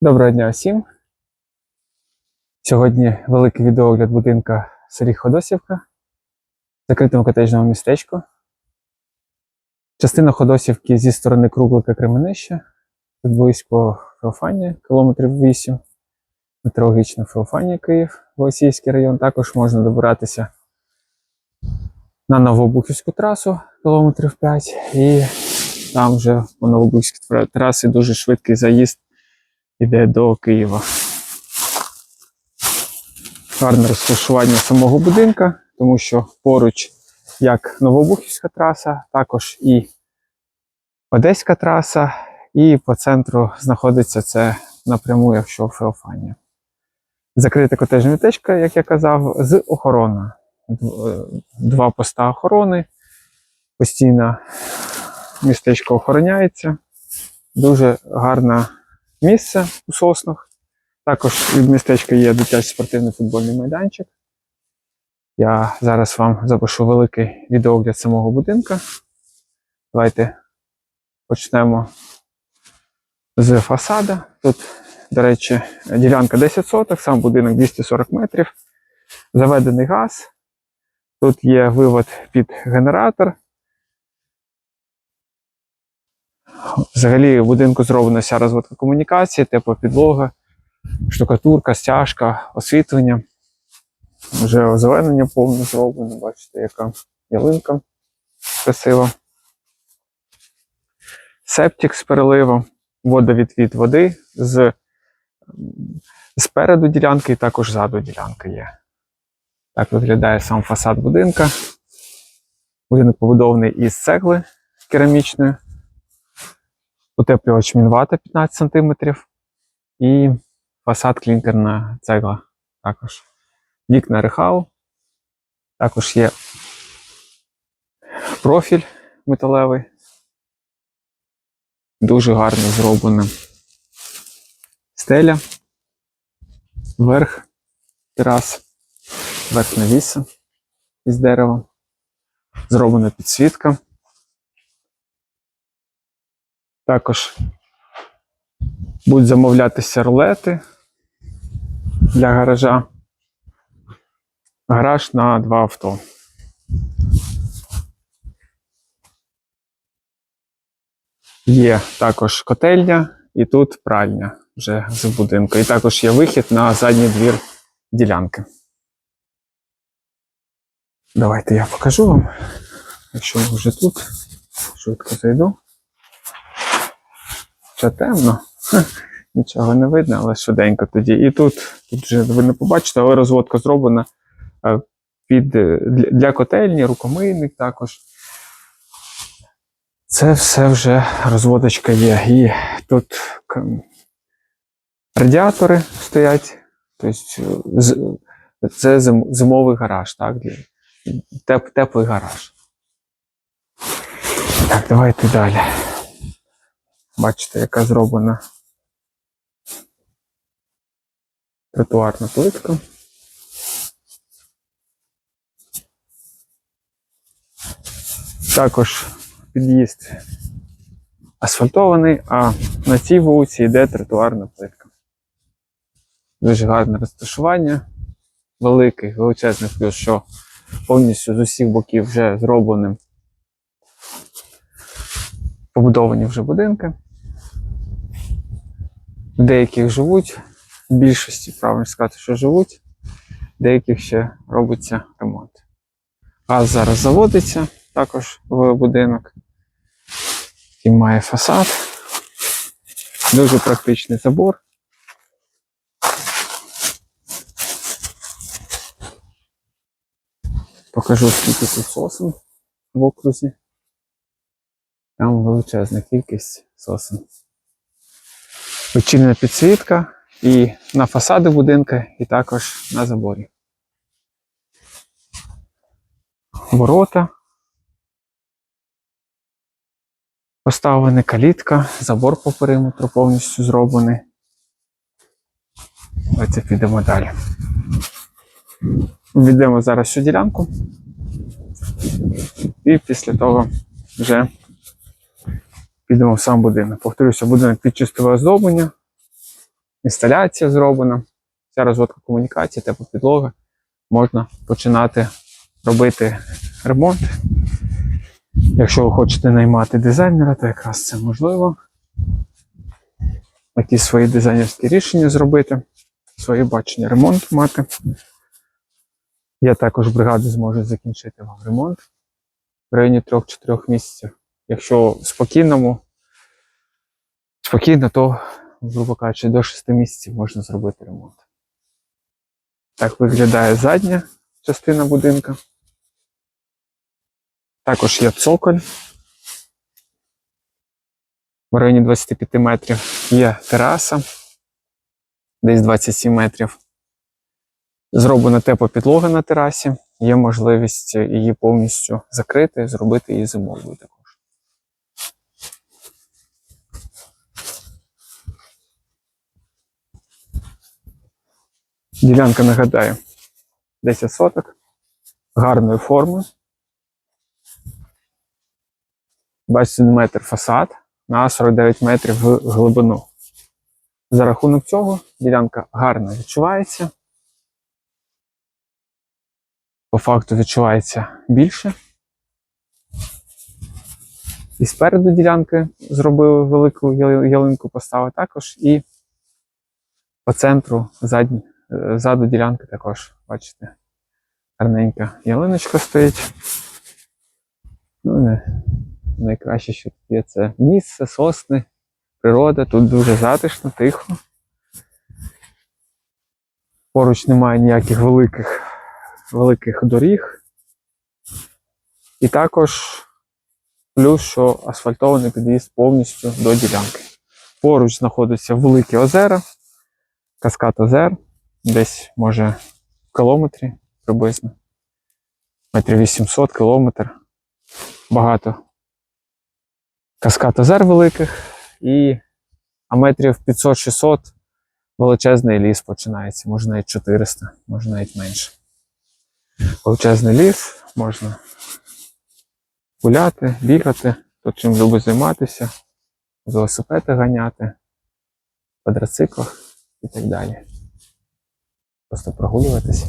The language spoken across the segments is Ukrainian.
Доброго дня всім. Сьогодні великий відеоогляд будинка в селі Ходосівка, в закритому котеджному містечку. Частина Ходосівки зі сторони Круглика Кременища, тут близько Феофанія, кілометрів 8, метеорологічна Феофанія, Київ, Голосіївський район. Також можна добиратися на Новобухівську трасу кілометрів 5 і там вже по Новобухівській трасі дуже швидкий заїзд іде до Києва. Гарне розташування самого будинка, тому що поруч як Новобухівська траса, також і Одеська траса, і по центру знаходиться це напряму, якщо Феофанія. Закрита котежна містечко, як я казав, з охороною. Дв- е, Два поста охорони. Постійно містечко охороняється. Дуже гарна місце у соснах. Також від містечка є дитячий спортивний футбольний майданчик. Я зараз вам запишу великий відеогляд самого будинка. Давайте почнемо з фасада. Тут, до речі, ділянка 10 соток, сам будинок 240 метрів. Заведений газ. Тут є вивод під генератор. Взагалі в будинку зроблена вся розводка комунікації, тепла підлога, штукатурка, стяжка, освітлення. Вже озеленення повне зроблено, бачите, яка ялинка красива. Септик з переливом, водовідвід води з, спереду ділянки і також ззаду ділянки є. Так виглядає сам фасад будинка. Будинок побудований із цегли керамічної утеплювач мінвата 15 см і фасад клінкерна цегла також. Вікна рехау. Також є профіль металевий. Дуже гарно зроблена стеля, верх терас, верх навіса із дерева. Зроблена підсвітка. Також будуть замовлятися рулети для гаража. Гараж на два авто. Є також котельня і тут пральня вже з будинку. І також є вихід на задній двір ділянки. Давайте я покажу вам, якщо ви вже тут. Швидко зайду. Ще темно. Нічого не видно, але швиденько тоді. І тут, тут вже ви не побачите, але розводка зроблена е, під, е, для, для котельні, рукомийник також. Це все вже розводочка є. І тут радіатори стоять. Тобто е, це зимовий гараж, так? Теп, теплий гараж. Так, давайте далі. Бачите, яка зроблена тротуарна плитка. Також під'їзд асфальтований, а на цій вулиці йде тротуарна плитка. Дуже гарне розташування, великий, величезний плюс, що повністю з усіх боків вже зробленим побудовані вже будинки. Деяких живуть, в більшості, правильно сказати, що живуть, деяких ще робиться ремонт. Газ зараз заводиться також в будинок. І має фасад. Дуже практичний забор. Покажу, скільки тут сосен в окрузі. Там величезна кількість сосен. Очільна підсвітка і на фасади будинка, і також на заборі. Ворота. Поставлена калітка, забор по периметру повністю зроблений. Давайте підемо далі. Відемо зараз цю ділянку. І після того вже підемо в сам будинок. Повторюся, будинок під чистове оздоблення. інсталяція зроблена, вся розводка комунікації, теплопідлога. Можна починати робити ремонт. Якщо ви хочете наймати дизайнера, то якраз це можливо. Якісь свої дизайнерські рішення зробити, своє бачення ремонту мати. Я також бригади зможу закінчити вам ремонт в районі 3-4 місяців. Якщо в спокійному, спокійно, то, грубо кажучи, до 6 місяців можна зробити ремонт. Так виглядає задня частина будинка. Також є цоколь. В районі 25 метрів є тераса, десь 27 метрів. Зроблена теплопідлога на терасі. Є можливість її повністю закрити, зробити її зимовою Ділянка, нагадаю, 10 соток, гарної форми. 21 метр фасад на 49 метрів в глибину. За рахунок цього ділянка гарно відчувається. По факту відчувається більше. І спереду ділянки зробили велику ялинку, поставили також, і по центру задні, ззаду ділянки також, бачите, гарненька ялиночка стоїть. Ну, не, найкраще, що тут є, це місце, сосни, природа. Тут дуже затишно, тихо. Поруч немає ніяких великих, великих доріг. І також плюс, що асфальтований під'їзд повністю до ділянки. Поруч знаходяться великі озера, каскад озер, десь може в кілометрі приблизно. Метрів 800 кілометр. Багато каскад озер великих і а метрів 500-600 величезний ліс починається, може навіть 400, може навіть менше. Величезний ліс, можна гуляти, бігати, хто чим любить займатися, велосипеди ганяти, квадроциклах і так далі. Просто прогулюватися.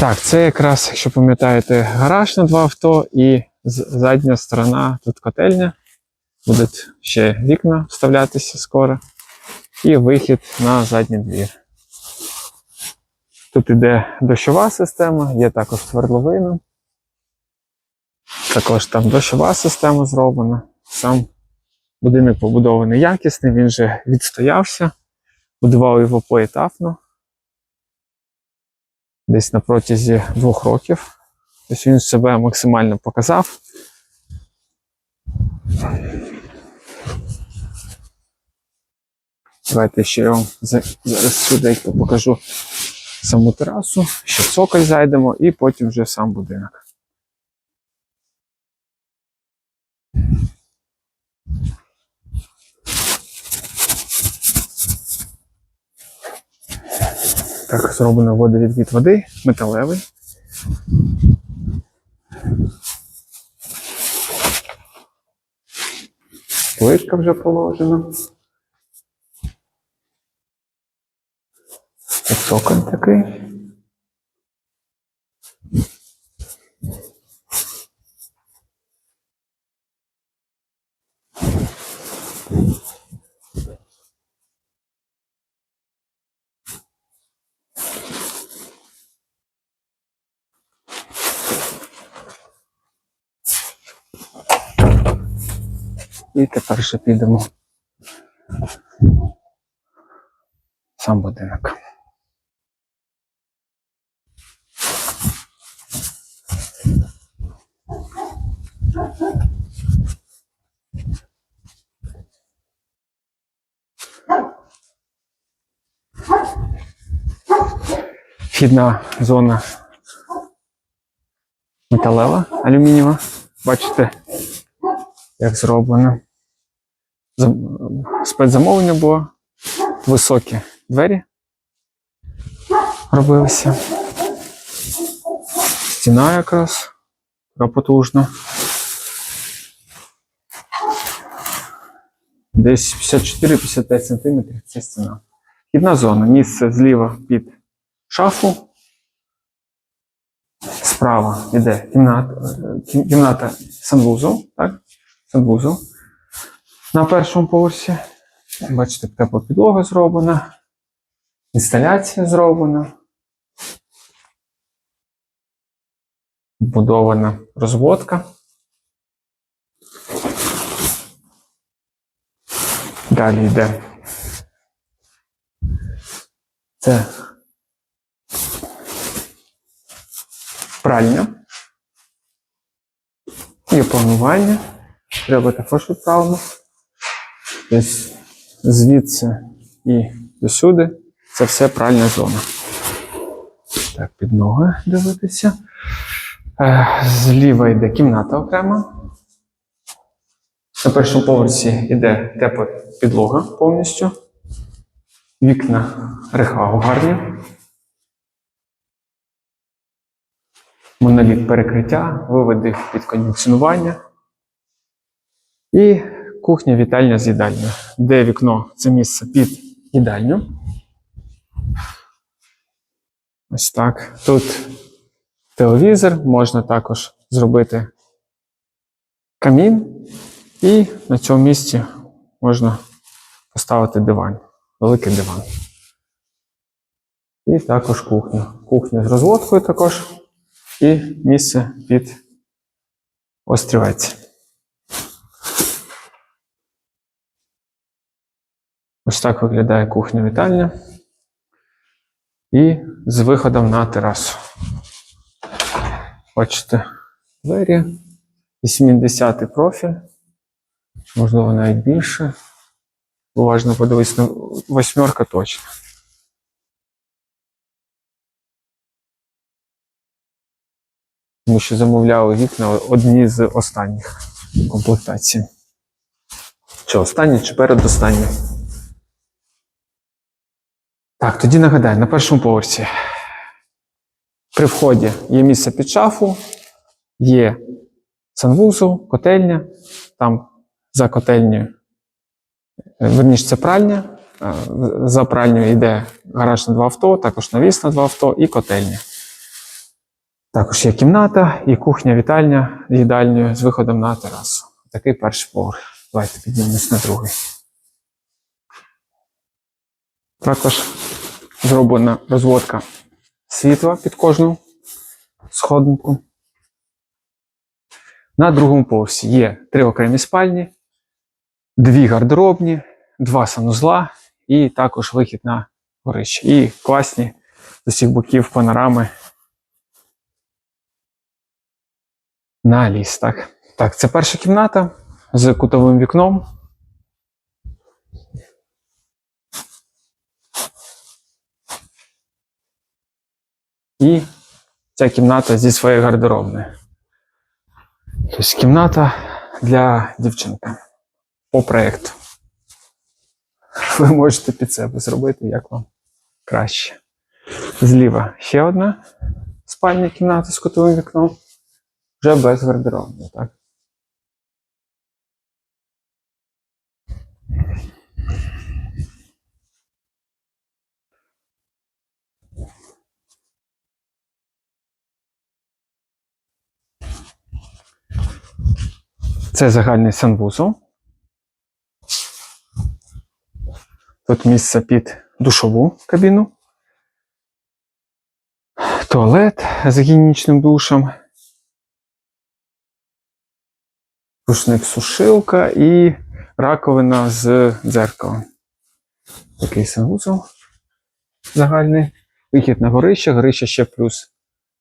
Так, це якраз, якщо пам'ятаєте, гараж на два авто і задня сторона тут котельня. Будуть ще вікна вставлятися скоро. І вихід на задній двір. Тут іде дощова система, є також свердловина. Також там дощова система зроблена. Сам будинок побудований якісний, він вже відстоявся. Будував його поетапно. Десь на протязі двох років. Тобто він себе максимально показав. Давайте ще я вам зараз швиденько покажу саму терасу, ще цоколь зайдемо і потім вже сам будинок. Так, зроблено водовідвід води, металевий. Плитка вже положена. І цоколь такий. І тепер ще підемо сам будинок. Вхідна зона металева, алюмінієва. Бачите, як зроблено. Спецзамовлення було. Високі двері робилися. Стіна якраз така потужна. Десь 54-55 см це стіна. Вхідна зона. Місце зліва під шафу. Справа йде кімната, кімната санвузол, так? Санвузол. На першому поверсі. Бачите, тепла підлога зроблена. Інсталяція зроблена. Будована розводка. Далі йде. Це пральня. І планування. Треба також відправлено. Тобто звідси і до сюди це все пральна зона. Так, під ноги дивитися. Е, Зліва йде кімната окрема. На першому поверсі йде тепла підлога повністю. Вікна рехау гарні. Моноліт перекриття, виводи під кондиціонування. І кухня, вітальня з їдальнею. Де вікно це місце під їдальню. Ось так. Тут телевізор, можна також зробити камін, і на цьому місці можна поставити диван, великий диван. І також кухня. Кухня з розводкою також, і місце під острівець. Ось так виглядає кухня-вітальня. І з виходом на терасу. Бачите, двері. 80 профіль. Можливо, навіть більше. Уважно подивись на восьмерка точно. Тому що замовляли вікна одні з останніх комплектацій. Чи останні, чи передостанні. Так, тоді нагадаю, на першому поверсі при вході є місце під шафу, є санвузол, котельня. Там за котельнею, е, верніше, це пральня. е, За пральнею йде гараж на два авто, також навіс на два авто і котельня. Також є кімната і кухня, вітальня з їдальнею з виходом на терасу. Такий перший поверх. Давайте піднімемось на другий. Також зроблена розводка світла під кожну сходинку. На другому поверсі є три окремі спальні, дві гардеробні, два санузла і також вихід на горище. І класні з усіх боків панорами на ліс. Так, це перша кімната з кутовим вікном. І ця кімната зі своєю гардеробною. Тобто кімната для дівчинки по проєкту. Ви можете під себе зробити, як вам краще. Зліва ще одна спальня кімната з кутовим вікном. Вже без гардеробної, так? Це загальний санвузол. Тут місце під душову кабіну. Туалет з гігієнічним душем. Рушник сушилка і раковина з дзеркалом. Такий санвузол загальний. Вихід на горище, горище ще плюс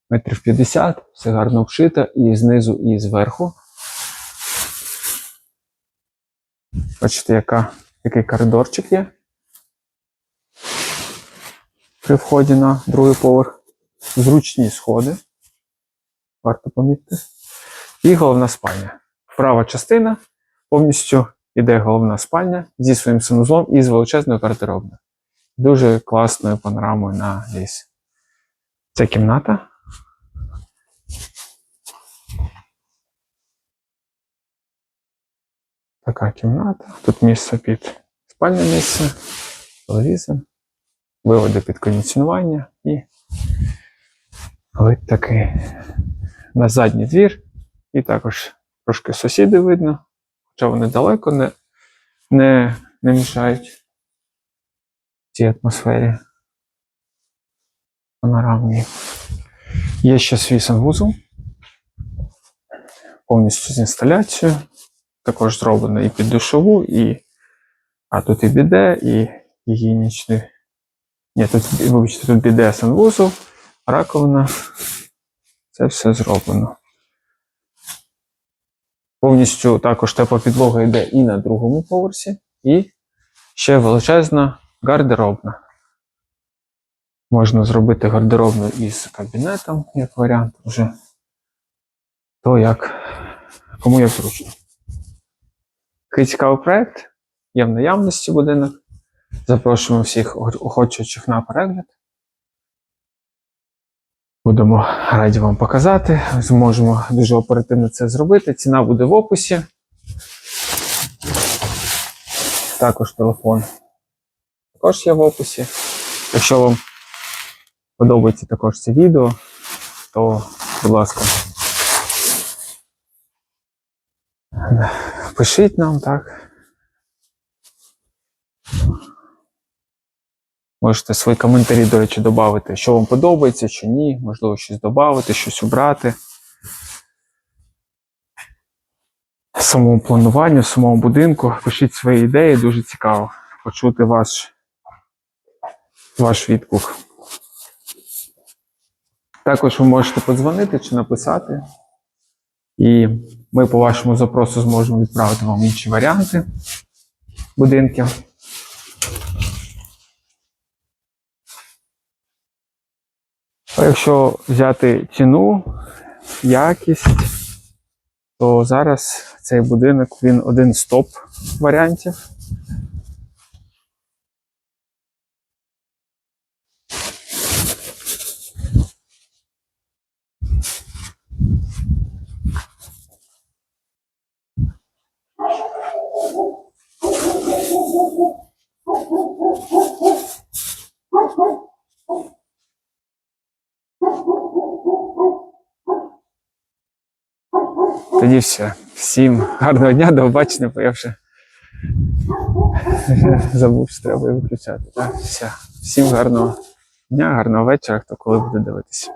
метрів 50, все гарно вшито і знизу, і зверху. Бачите, яка, який коридорчик є при вході на другий поверх. Зручні сходи. Варто помітити. І головна спальня. Права частина повністю йде головна спальня зі своїм санузлом і з величезною гардеробною. Дуже класною панорамою на ліс. Це кімната. Така кімната. Тут місце під спальне місце, телевізор, виводи під кондиціонування і вид такий на задній двір. І також трошки сусіди видно, хоча вони далеко не, не, не мішають цій атмосфері панорамній. Є ще свій санвузол, повністю з інсталяцією. Також зроблено і під душову, і. А тут і біде, і гігієнічний. Ні, тут, вибачте, тут біде санвузол, раковина. Це все зроблено. Повністю також тепла підлога йде і на другому поверсі, і ще величезна гардеробна. Можна зробити гардеробну із кабінетом, як варіант, вже то як кому як зручно. Такий цікавий проект. Є в наявності будинок. Запрошуємо всіх охочих на перегляд. Будемо раді вам показати. Зможемо дуже оперативно це зробити. Ціна буде в описі. Також телефон також є в описі. Якщо вам подобається також це відео, то, будь ласка, пишіть нам так. Можете свої коментарі, до речі, додати, що вам подобається, що ні, можливо, щось додати, щось убрати. Самому плануванню, самому будинку. Пишіть свої ідеї, дуже цікаво почути ваш, ваш відгук. Також ви можете подзвонити чи написати, і ми по вашому запросу зможемо відправити вам інші варіанти будинків. Якщо взяти ціну, якість, то зараз цей будинок він один з топ варіантів. Тоді все. Всім гарного дня, до побачення, бо я вже забув, що треба виключати. Так, все. Всім гарного дня, гарного вечора, хто коли буде дивитися.